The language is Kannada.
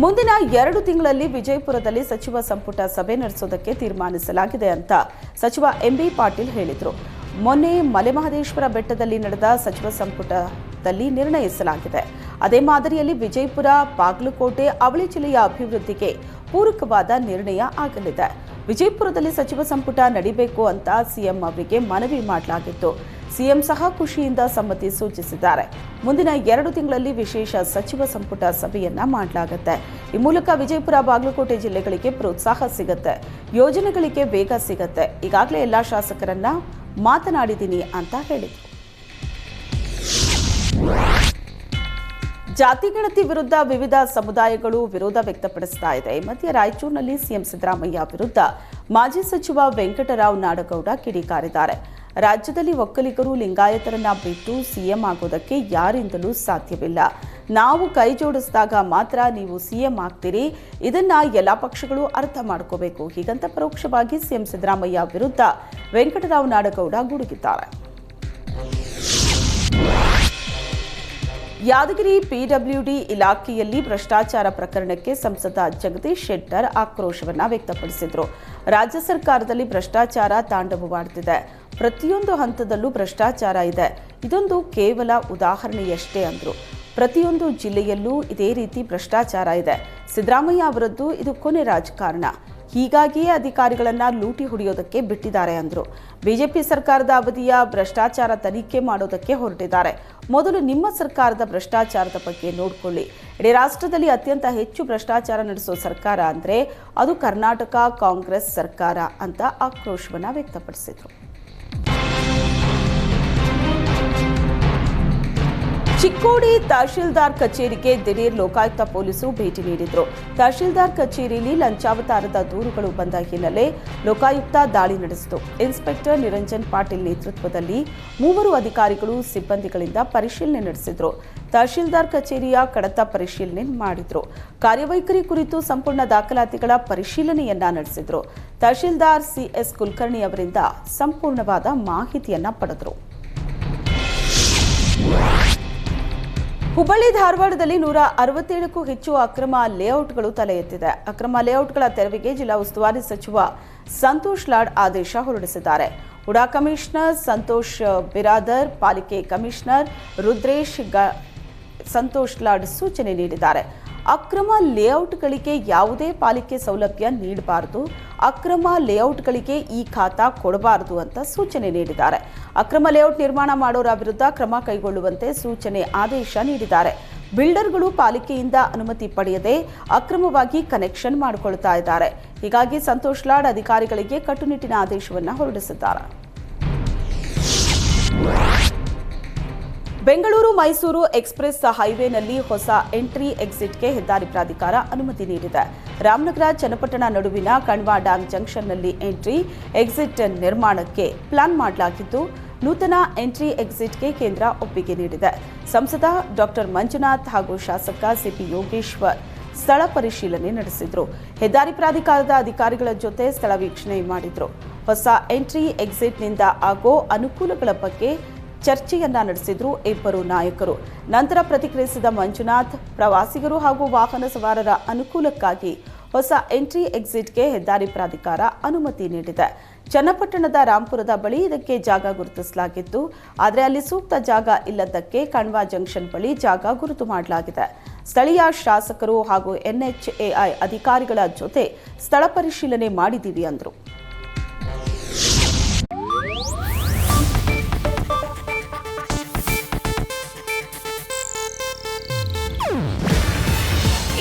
ಮುಂದಿನ ಎರಡು ತಿಂಗಳಲ್ಲಿ ವಿಜಯಪುರದಲ್ಲಿ ಸಚಿವ ಸಂಪುಟ ಸಭೆ ನಡೆಸೋದಕ್ಕೆ ತೀರ್ಮಾನಿಸಲಾಗಿದೆ ಅಂತ ಸಚಿವ ಎಂಬಿ ಪಾಟೀಲ್ ಹೇಳಿದರು. ಮೊನ್ನೆ ಮಲೆಮಹದೇಶ್ವರ ಬೆಟ್ಟದಲ್ಲಿ ನಡೆದ ಸಚಿವ ಸಂಪುಟದಲ್ಲಿ ನಿರ್ಣಯಿಸಲಾಗಿದೆ. ಅದೇ ಮಾದರಿಯಲ್ಲಿ ವಿಜಯಪುರ, ಬಾಗಲಕೋಟೆ, ಅವಳಿ ಜಿಲ್ಲೆಯ ಅಭಿವೃದ್ಧಿಗೆ ಪೂರಕವಾದ ನಿರ್ಣಯ ಆಗಲಿದೆ. ವಿಜಯಪುರದಲ್ಲಿ ಸಚಿವ ಸಂಪುಟ ನಡಿಬೇಕು ಅಂತ ಸಿಎಂ ಅವರಿಗೆ ಮನವಿ ಮಾಡಲಾಗಿತ್ತು. ಸಿಎಂ ಸಹ ಖುಷಿಯಿಂದ ಸಮ್ಮತಿ ಸೂಚಿಸಿದ್ದಾರೆ. ಮುಂದಿನ ಎರಡು ತಿಂಗಳಲ್ಲಿ ವಿಶೇಷ ಸಚಿವ ಸಂಪುಟ ಸಭೆಯನ್ನ ಮಾಡಲಾಗುತ್ತೆ. ಈ ಮೂಲಕ ವಿಜಯಪುರ, ಬಾಗಲಕೋಟೆ ಜಿಲ್ಲೆಗಳಿಗೆ ಪ್ರೋತ್ಸಾಹ ಸಿಗುತ್ತೆ. ಯೋಜನೆಗಳಿಗೆ ವೇಗ ಸಿಗುತ್ತೆ. ಈಗಾಗಲೇ ಎಲ್ಲ ಶಾಸಕರನ್ನ ಮಾತನಾಡಿದ್ದೀನಿ ಅಂತ ಹೇಳಿದರು. ಜಾತಿ ಗಣತಿ ವಿರುದ್ಧ ವಿವಿಧ ಸಮುದಾಯಗಳು ವಿರೋಧ ವ್ಯಕ್ತಪಡಿಸ್ತಾ ಇದೆ. ಮಧ್ಯೆ ರಾಯಚೂರಿನಲ್ಲಿ ಸಿಎಂ ಸಿದ್ದರಾಮಯ್ಯ ವಿರುದ್ಧ ಮಾಜಿ ಸಚಿವ ವೆಂಕಟರಾವ್ ನಾಡಗೌಡ ಕಿಡಿಕಾರಿದ್ದಾರೆ. ರಾಜ್ಯದಲ್ಲಿ ಒಕ್ಕಲಿಗರು ಲಿಂಗಾಯತರನ್ನ ಬಿಟ್ಟು ಸಿಎಂ ಆಗೋದಕ್ಕೆ ಯಾರಿಂದಲೂ ಸಾಧ್ಯವಿಲ್ಲ. ನಾವು ಕೈ ಜೋಡಿಸಿದಾಗ ಮಾತ್ರ ನೀವು ಸಿಎಂ ಆಗ್ತೀರಿ. ಇದನ್ನ ಎಲ್ಲ ಪಕ್ಷಗಳು ಅರ್ಥ ಮಾಡ್ಕೋಬೇಕು. ಹೀಗಂತ ಪರೋಕ್ಷವಾಗಿ ಸಿಎಂ ಸಿದ್ದರಾಮಯ್ಯ ವಿರುದ್ಧ ವೆಂಕಟರಾವ್ ನಾಡಗೌಡ ಗುಡುಗಿದ್ದಾರೆ. ಯಾದಗಿರಿ ಪಿಡಬ್ಲ್ಯೂಡಿ ಇಲಾಖೆಯಲ್ಲಿ ಭ್ರಷ್ಟಾಚಾರ ಪ್ರಕರಣಕ್ಕೆ ಸಂಸದ ಜಗದೀಶ್ ಶೆಟ್ಟರ್ ಆಕ್ರೋಶವನ್ನು ವ್ಯಕ್ತಪಡಿಸಿದರು. ರಾಜ್ಯ ಸರ್ಕಾರದಲ್ಲಿ ಭ್ರಷ್ಟಾಚಾರ ತಾಂಡವವಾಡುತ್ತಿದೆ ಪ್ರತಿಯೊಂದು ಹಂತದಲ್ಲೂ ಭ್ರಷ್ಟಾಚಾರ ಇದೆ. ಇದೊಂದು ಕೇವಲ ಉದಾಹರಣೆಯಷ್ಟೇ ಅಂದರು. ಪ್ರತಿಯೊಂದು ಜಿಲ್ಲೆಯಲ್ಲೂ ಇದೇ ರೀತಿ ಭ್ರಷ್ಟಾಚಾರ ಇದೆ. ಸಿದ್ದರಾಮಯ್ಯ ಅವರದ್ದು ಇದು ಕೊನೆ ರಾಜಕಾರಣ. ಹೀಗಾಗಿಯೇ ಅಧಿಕಾರಿಗಳನ್ನು ಲೂಟಿ ಹೊಡೆಯೋದಕ್ಕೆ ಬಿಟ್ಟಿದ್ದಾರೆ ಅಂದರು. ಬಿಜೆಪಿ ಸರ್ಕಾರದ ಅವಧಿಯ ಭ್ರಷ್ಟಾಚಾರ ತನಿಖೆ ಮಾಡೋದಕ್ಕೆ ಹೊರಟಿದ್ದಾರೆ. ಮೊದಲು ನಿಮ್ಮ ಸರ್ಕಾರದ ಭ್ರಷ್ಟಾಚಾರದ ಬಗ್ಗೆ ನೋಡಿಕೊಳ್ಳಿ. ಇಡೀ ರಾಷ್ಟ್ರದಲ್ಲಿ ಅತ್ಯಂತ ಹೆಚ್ಚು ಭ್ರಷ್ಟಾಚಾರ ನಡೆಸೋ ಸರ್ಕಾರ ಅಂದರೆ ಅದು ಕರ್ನಾಟಕ ಕಾಂಗ್ರೆಸ್ ಸರ್ಕಾರ ಅಂತ ಆಕ್ರೋಶವನ್ನು ವ್ಯಕ್ತಪಡಿಸಿದರು. ಚಿಕ್ಕೋಡಿ ತಹಶೀಲ್ದಾರ್ ಕಚೇರಿಗೆ ದಿಢೀರ್ ಲೋಕಾಯುಕ್ತ ಪೊಲೀಸರು ಭೇಟಿ ನೀಡಿದ್ರು. ತಹಶೀಲ್ದಾರ್ ಕಚೇರಿಯಲ್ಲಿ ಲಂಚಾವತಾರದ ದೂರುಗಳು ಬಂದ ಹಿನ್ನೆಲೆ ಲೋಕಾಯುಕ್ತ ದಾಳಿ ನಡೆಸಿತು. ಇನ್ಸ್ಪೆಕ್ಟರ್ ನಿರಂಜನ್ ಪಾಟೀಲ್ ನೇತೃತ್ವದಲ್ಲಿ ಮೂವರು ಅಧಿಕಾರಿಗಳು ಸಿಬ್ಬಂದಿಗಳಿಂದ ಪರಿಶೀಲನೆ ನಡೆಸಿದ್ರು. ತಹಶೀಲ್ದಾರ್ ಕಚೇರಿಯ ಕಡತ ಪರಿಶೀಲನೆ ಮಾಡಿದ್ರು. ಕಾರ್ಯವೈಖರಿ ಕುರಿತು ಸಂಪೂರ್ಣ ದಾಖಲಾತಿಗಳ ಪರಿಶೀಲನೆಯನ್ನ ನಡೆಸಿದ್ರು. ತಹಶೀಲ್ದಾರ್ ಸಿಎಸ್ ಕುಲಕರ್ಣಿ ಅವರಿಂದ ಸಂಪೂರ್ಣವಾದ ಮಾಹಿತಿಯನ್ನ ಪಡೆದರು. ಹುಬ್ಬಳ್ಳಿ ಧಾರವಾಡದಲ್ಲಿ ನೂರ ಅರವತ್ತೇಳಕ್ಕೂ ಹೆಚ್ಚು ಅಕ್ರಮ ಲೇಔಟ್ಗಳು ತಲೆ ಎತ್ತಿದೆ ಅಕ್ರಮ ಲೇಔಟ್ಗಳ ತೆರವಿಗೆ ಜಿಲ್ಲಾ ಉಸ್ತುವಾರಿ ಸಚಿವ ಸಂತೋಷ್ ಲಾಡ್ ಆದೇಶ ಹೊರಡಿಸಿದ್ದಾರೆ. ಉಡಾ ಕಮಿಷನರ್ ಸಂತೋಷ್ ಬಿರಾದರ್, ಪಾಲಿಕೆ ಕಮಿಷನರ್ ರುದ್ರೇಶ್ ಸಂತೋಷ್ ಲಾಡ್ ಸೂಚನೆ ನೀಡಿದ್ದಾರೆ. ಅಕ್ರಮ ಲೇಔಟ್ಗಳಿಗೆ ಯಾವುದೇ ಪಾಲಿಕೆ ಸೌಲಭ್ಯ ನೀಡಬಾರದು. ಅಕ್ರಮ ಲೇಔಟ್ಗಳಿಗೆ ಈ ಖಾತಾ ಕೊಡಬಾರದು ಅಂತ ಸೂಚನೆ ನೀಡಿದ್ದಾರೆ. ಅಕ್ರಮ ಲೇಔಟ್ ನಿರ್ಮಾಣ ಮಾಡೋರ ವಿರುದ್ಧ ಕ್ರಮ ಕೈಗೊಳ್ಳುವಂತೆ ಸೂಚನೆ ಆದೇಶ ನೀಡಿದ್ದಾರೆ. ಬಿಲ್ಡರ್ಗಳು ಪಾಲಿಕೆಯಿಂದ ಅನುಮತಿ ಪಡೆಯದೆ ಅಕ್ರಮವಾಗಿ ಕನೆಕ್ಷನ್ ಮಾಡಿಕೊಳ್ತಾ ಇದ್ದಾರೆ. ಹೀಗಾಗಿ ಸಂತೋಷ್ ಲಾಡ್ ಅಧಿಕಾರಿಗಳಿಗೆ ಕಟ್ಟುನಿಟ್ಟಿನ ಆದೇಶವನ್ನು ಹೊರಡಿಸಿದ್ದಾರೆ. ಬೆಂಗಳೂರು ಮೈಸೂರು ಎಕ್ಸ್ಪ್ರೆಸ್ ಹೈವೇನಲ್ಲಿ ಹೊಸ ಎಂಟ್ರಿ ಎಕ್ಸಿಟ್ಗೆ ಹೆದ್ದಾರಿ ಪ್ರಾಧಿಕಾರ ಅನುಮತಿ ನೀಡಿದೆ. ರಾಮನಗರ, ಚನ್ನಪಟ್ಟಣ ನಡುವಿನ ಕಣ್ವಾ ಡ್ಯಾಂ ಜಂಕ್ಷನ್ನಲ್ಲಿ ಎಂಟ್ರಿ ಎಕ್ಸಿಟ್ ನಿರ್ಮಾಣಕ್ಕೆ ಪ್ಲಾನ್ ಮಾಡಲಾಗಿದ್ದು, ನೂತನ ಎಂಟ್ರಿ ಎಕ್ಸಿಟ್ಗೆ ಕೇಂದ್ರ ಒಪ್ಪಿಗೆ ನೀಡಿದೆ. ಸಂಸದ ಡಾಕ್ಟರ್ ಮಂಜುನಾಥ್ ಹಾಗೂ ಶಾಸಕ ಸಿಪಿ ಯೋಗೇಶ್ವರ್ ಸ್ಥಳ ಪರಿಶೀಲನೆ ನಡೆಸಿದರು. ಹೆದ್ದಾರಿ ಪ್ರಾಧಿಕಾರದ ಅಧಿಕಾರಿಗಳ ಜೊತೆ ಸ್ಥಳ ವೀಕ್ಷಣೆ ಮಾಡಿದರು. ಹೊಸ ಎಂಟ್ರಿ ಎಕ್ಸಿಟ್ನಿಂದ ಆಗೋ ಅನುಕೂಲಗಳ ಬಗ್ಗೆ ಚರ್ಚೆಯನ್ನ ನಡೆಸಿದ್ರು ಇಬ್ಬರು ನಾಯಕರು. ನಂತರ ಪ್ರತಿಕ್ರಿಯಿಸಿದ ಮಂಜುನಾಥ್, ಪ್ರವಾಸಿಗರು ಹಾಗೂ ವಾಹನ ಸವಾರರ ಅನುಕೂಲಕ್ಕಾಗಿ ಹೊಸ ಎಂಟ್ರಿ ಎಕ್ಸಿಟ್ಗೆ ಹೆದ್ದಾರಿ ಪ್ರಾಧಿಕಾರ ಅನುಮತಿ ನೀಡಿದೆ. ಚನ್ನಪಟ್ಟಣದ ರಾಂಪುರದ ಬಳಿ ಇದಕ್ಕೆ ಜಾಗ ಗುರುತಿಸಲಾಗಿತ್ತು. ಆದರೆ ಅಲ್ಲಿ ಸೂಕ್ತ ಜಾಗ ಇಲ್ಲದಕ್ಕೆ ಕಣ್ವಾ ಜಂಕ್ಷನ್ ಬಳಿ ಜಾಗ ಗುರುತು ಮಾಡಲಾಗಿದೆ. ಸ್ಥಳೀಯ ಶಾಸಕರು ಹಾಗೂ ಎನ್ಎಚ್ಎಐ ಅಧಿಕಾರಿಗಳ ಜೊತೆ ಸ್ಥಳ ಪರಿಶೀಲನೆ ಮಾಡಿದ್ದೀವಿ ಅಂದರು.